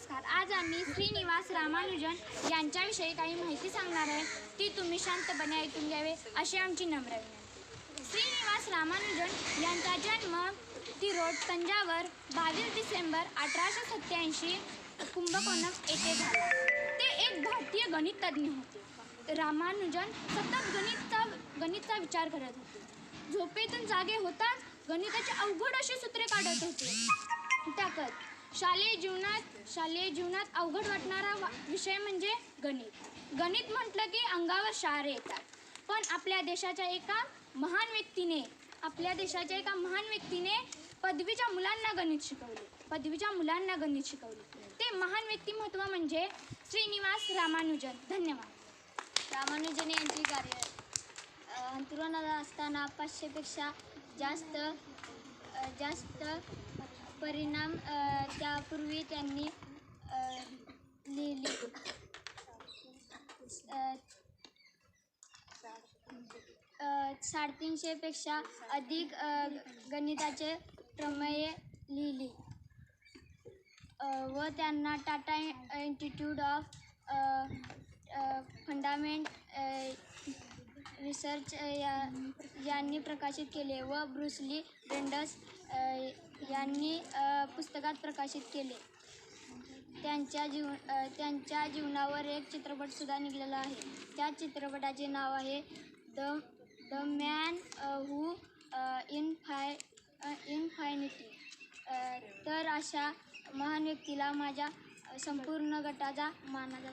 नमस्कार आज आम्ही श्रीनिवास रामानुजन यांच्याविषयी काही माहिती सांगणार आहे. ती तुम्ही शांतपणे ऐकून घ्यावे अशी आमची नम्र विनंती. श्रीनिवास रामानुजन यांचा जन्म तिरोड तंजावर बावीस डिसेंबर अठराशे सत्याऐंशी कुंभकोणम येथे झाला. ते एक भारतीय गणितज्ञ होते. रामानुजन सतत गणितचा गणितचा विचार करत होते. झोपेतून जागे होताच गणिताची अवघड अशी सूत्रे काढत होते. त्याकत शालेय जीवनात शालेय जीवनात अवघड वाटणारा वा- विषय म्हणजे गणित. गणित म्हटलं की अंगावर शारे येतात. पण आपल्या देशाच्या एका महान व्यक्तीने आपल्या देशाच्या एका महान व्यक्तीने पदवीच्या मुलांना गणित शिकवले. पदवीच्या मुलांना गणित शिकवले. ते महान व्यक्तिमत्व म्हणजे श्रीनिवास रामानुजन. धन्यवाद. रामानुजन यांची कार्य अ, असताना पाचशेपेक्षा जास्त जास्त परिणाम त्यापूर्वी त्यांनी लिहिली. साडेतीनशेपेक्षा अधिक गणिताचे प्रमेये लिहिली. व त्यांना Tata institute of fundamental research या यांनी प्रकाशित केले व ब्रुसली ब्रेंडस यांनी पुस्तकात प्रकाशित केले. त्यांच्या जीव त्यांच्या जीवनावर एक चित्रपटसुद्धा निघालेला आहे. त्या चित्रपटाचे नाव आहे the the man who in five infinity तर अशा महान व्यक्तीला माझ्या संपूर्ण गटाचा मानाचा